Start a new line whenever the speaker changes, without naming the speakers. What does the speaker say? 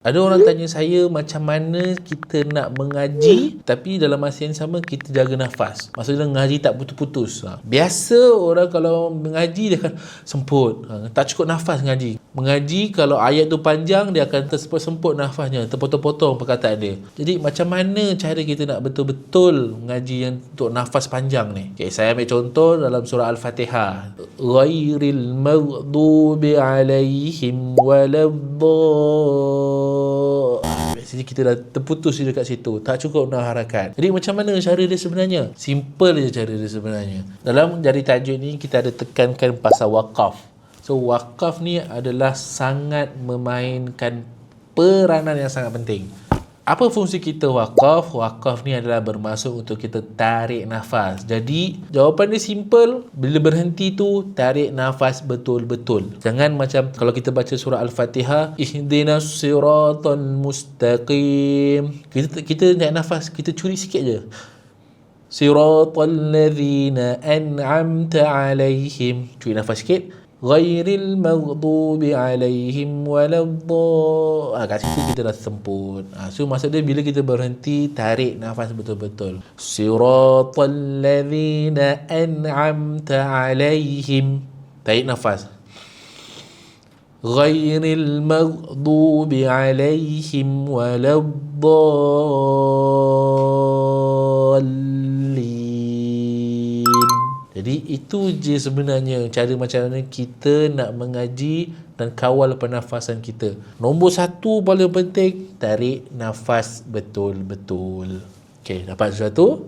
Ada orang tanya saya macam mana kita nak mengaji tapi dalam masa yang sama kita jaga nafas. Maksudnya mengaji tak putus-putus. Ha. Biasa orang kalau mengaji dia akan semput. Ha. Tak cukup nafas mengaji. Mengaji kalau ayat tu panjang dia akan tersemput-semput nafasnya. Terpotong-potong perkataan dia. Jadi macam mana cara kita nak betul-betul mengaji yang untuk nafas panjang ni? Okay, saya ambil contoh dalam surah Al-Fatihah. Ghairil maghdubi alaihim waladdallin Biasanya kita dah terputus di dekat situ. Tak cukup nak harakat Jadi macam mana cara dia sebenarnya? Simple je cara dia sebenarnya. Dalam jari tajuk ni kita ada tekankan pasal wakaf. So wakaf ni adalah sangat memainkan peranan yang sangat penting apa fungsi kita wakaf? Wakaf ni adalah bermaksud untuk kita tarik nafas. Jadi, jawapan dia simple. Bila berhenti tu, tarik nafas betul-betul. Jangan macam kalau kita baca surah Al-Fatihah, Ihdinas siratal mustaqim. Kita, kita naik nafas, kita curi sikit je. Siratal ladhina an'amta alaihim. Curi nafas sikit. Ghairil maghdubi alaihim waladdall. Ah kat situ kita dah semput. Ah so maksud dia bila kita berhenti tarik nafas betul-betul. Siratal ladzina an'amta alaihim. Tarik nafas. Ghairil maghdubi alaihim waladdall. Jadi itu je sebenarnya cara macam mana kita nak mengaji dan kawal pernafasan kita. Nombor satu paling penting, tarik nafas betul-betul. Okay, dapat sesuatu?